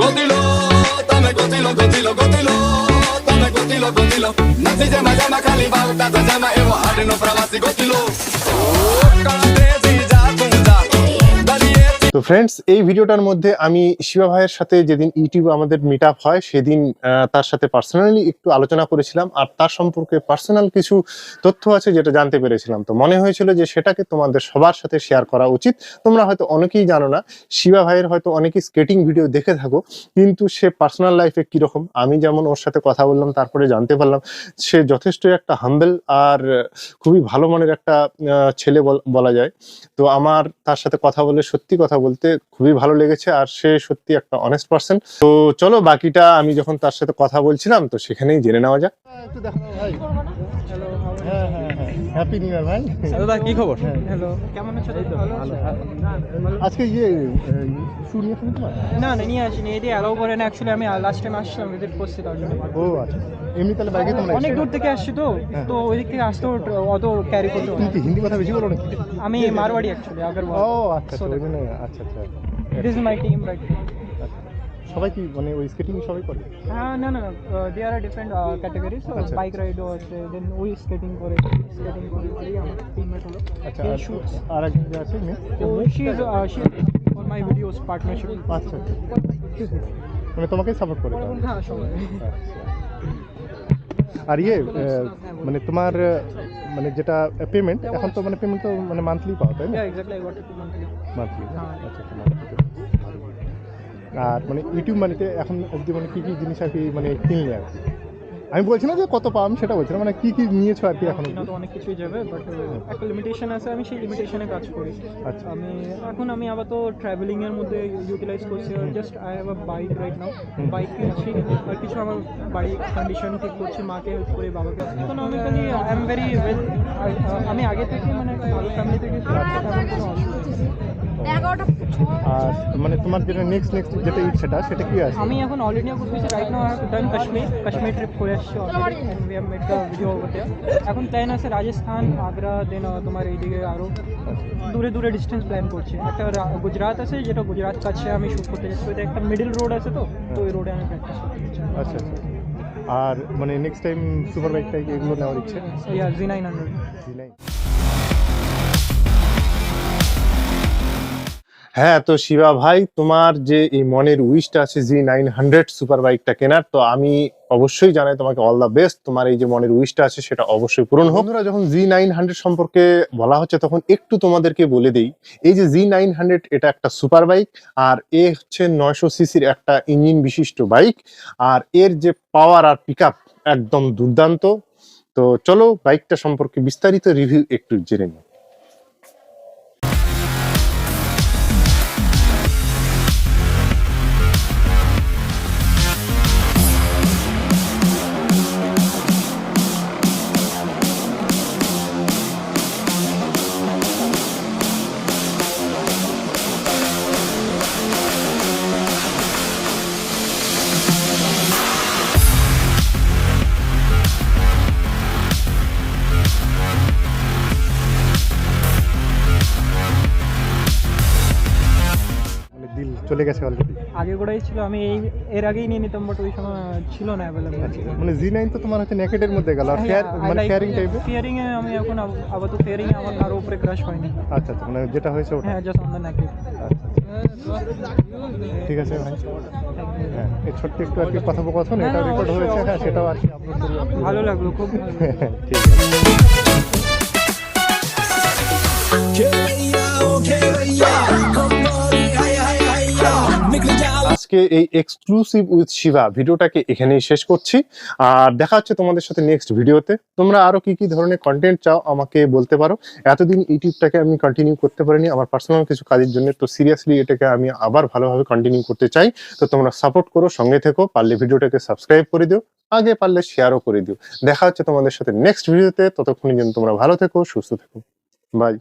Gotilo, dame gotilo, gotilo, gotilo Dame gotilo, gotilo No se llama, llama canibal, se llama Evo Hardy, no probas y gotilo friends এই ভিডিওটার মধ্যে আমি শিবা ভাইয়ের সাথে যেদিন YouTube আমাদের মিট হয়, সেদিন তার সাথে পার্সোনালি একটু আলোচনা করেছিলাম আর তার সম্পর্কে পার্সোনাল কিছু তথ্য আছে যেটা জানতে পেরেছিলাম। তো মনে হয়েছিল যে সেটাকে তোমাদের সবার সাথে শেয়ার করা উচিত। তোমরা হয়তো অনেকেই জানো না, শিবা ভাইয়ের হয়তো অনেকেই স্কেটিং ভিডিও দেখে থাকো, কিন্তু সে পার্সোনাল লাইফে কীরকম? আমি যেমন ওর সাথে কথা বললাম, তারপরে জানতে পারলাম, সে যথেষ্ট একটা হাম্বেল আর খুবই ভালো মানের একটা ছেলে বল- বলা যায়। তো আমার তার সাথে কথা বলে সত্যি কথা বলতে খুবই ভালো লেগেছে আর সে সত্যি একটা অনেস্ট পার্সন তো চলো বাকিটা আমি যখন তার সাথে কথা বলছিলাম তো সেখানেই জেনে নেওয়া যাক। একটু দেখো ভাই। হ্যাঁ হ্যাঁ হ্যাঁ। হ্যাপি নিউ ইয়ার ভাই। দাদা কি খবর? হ্যালো কেমন আছো? ভালো আছো? আজকে ইয়ে শু নিয়ে তোমার? না না নিয়ে আসিনি। এটি অ্যালাউ করে না অ্যাকচুয়ালি আমি লাস্ট টাইম আসছিলাম ভিজিট করছি তার জন্য। ও আচ্ছা। এমনি তাহলে বাইকে তোমরা অনেক দূর থেকে আসছি তো। হ্যাঁ। তো ওই দিক থেকে আসতেও অত ক্যারি করতে তুমি কি হিন্দি কথা বেশি বলো নাকি? আমি মারওয়াড়ি অ্যাকচুয়ালি আগার ও আচ্ছা আচ্ছা ওই আচ্ছা আচ্ছা this is my team right সবাই কি মানে ওই স্কেটিং সবাই করে? হ্যাঁ না না দে আর ডিফারেন্ট ক্যাটাগরিজ আচ্ছা। বাইক রাইডও আছে দেন ওই স্কেটিং করে স্কেটিং করে আমার টিমমেট হলো। আচ্ছা আর- যে আছে তো she is she for my videos partnership আচ্ছা মানে তোমাকেই সাপোর্ট করে। হ্যাঁ সবাই আর ইয়ে মানে তোমার মানে যেটা পেমেন্ট এখন তো মানে পেমেন্ট তো মানে মান্থলি পাও তাই না. মান্থলি হ্যাঁ। আচ্ছা আচ্ছা আর মানে ইউটিউব মানিতে এখন অবধি মানে কি কি জিনিস আর কি মানে কিনলে আর কি আমি বলছি না যে কত পাম সেটা বলছি না মানে কি কি নিয়েছো আর কি এখন? তো অনেক কিছুই যাবে বাট একটা লিমিটেশন আছে আমি সেই লিমিটেশনে কাজ করি। আচ্ছা। আমি এখন আমি আপাতত ট্রাভেলিং এর মধ্যে ইউটিলাইজ করছি just I have a bike right now bike কিনছি আর কিছু আমার বাড়ি কন্ডিশন ঠিক করছি মাকে হেল্প করি বাবাকে economically I am very well আমি আগে থেকে মানে ভালো ফ্যামিলি থেকে আর মানে তোমার যেটা নেক্সট নেক্সট যেটা ইচ্ছেটা সেটা কি আছে? আমি এখন অল ইন্ডিয়া ঘুরতেছি right now I done Kashmir Kashmir trip করে আসছি অলরেডি ভিডিও ওভার এখন প্ল্যান আছে রাজস্থান আগ্রা দেন তোমার এইদিকে আরও দূরে দূরে ডিস্টেন্স প্ল্যান করছি। একটা গুজরাট আছে যেটা গুজরাট কাছে আমি শ্যুট করতে যাচ্ছি। ওইটা একটা মিডল রোড আছে তো তো ওই রোডে আমি প্র্যাকটিস করতে যাচ্ছি। আচ্ছা আচ্ছা। আর মানে নেক্সট টাইম সুপার বাইকটা এগুলো নেওয়ার ইচ্ছে? ইয়া জি নাইন হ্যাঁ তো শিবা ভাই, তোমার যে এই মনের উইশটা আছে, জি নাইন হান্ড্রেড সুপার বাইকটা কেনার, তো আমি অবশ্যই জানাই তোমাকে অল দ্য বেস্ট তোমার এই যে মনের উইশটা আছে, সেটা অবশ্যই পূরণ হোক। বন্ধুরা, যখন জি নাইন হান্ড্রেড সম্পর্কে বলা হচ্ছে, তখন একটু তোমাদেরকে বলে দেই, এই যে জি নাইন হান্ড্রেড, এটা একটা সুপার বাইক, আর এ হচ্ছে নয়শো সিসির একটা ইঞ্জিন বিশিষ্ট বাইক, আর এর যে পাওয়ার আর পিক একদম দুর্দান্ত। তো চলো, বাইকটা সম্পর্কে বিস্তারিত রিভিউ একটু জেনে নিই। চলে গেছে অলরেডি আগে গোড়াই ছিল আমি এই এর আগেই নিয়ে নিতাম বাট ওই সময় ছিল না অ্যাভেলেবল মানে জি নাইন তো তোমার হচ্ছে নেকেটের মধ্যে গেল আর ফেয়ার মানে ফেয়ারিং টাইপের ফিয়ারিং এ আমি এখন আপাতত ফিয়ারিং এ আমার কারও উপরে ক্রাশ হয়নি। আচ্ছা আচ্ছা মানে যেটা হয়েছে ওটা। হ্যাঁ জাস্ট অন দ্য নেকেট ঠিক আছে ভাই। হ্যাঁ এই ছোট্ট একটু আর কি কথোপকথন হ্যাঁ, এটা রেকর্ড হয়েছে হ্যাঁ সেটাও আর কি আপলোড করলাম ভালো লাগল খুব ভালো ঠিক আছে। আজকে এই এক্সক্লুসিভ উইথ শিবা ভিডিওটাকে এখানেই শেষ করছি। আর দেখা হচ্ছে তোমাদের সাথে নেক্সট ভিডিওতে। তোমরা আরও কি কি ধরনের কন্টেন্ট চাও আমাকে বলতে পারো। এতদিন ইউটিউবটাকে আমি কন্টিনিউ করতে পারিনি, আমার পার্সোনাল কিছু কাজের জন্য। তো সিরিয়াসলি এটাকে আমি আবার ভালোভাবে কন্টিনিউ করতে চাই। তো তোমরা সাপোর্ট করো, সঙ্গে থেকো, পারলে ভিডিওটাকে সাবস্ক্রাইব করে দিও, আগে পারলে শেয়ারও করে দিও। দেখা হচ্ছে তোমাদের সাথে নেক্সট ভিডিওতে। ততক্ষণের জন্য তোমরা ভালো থেকো, সুস্থ থেকো। বাই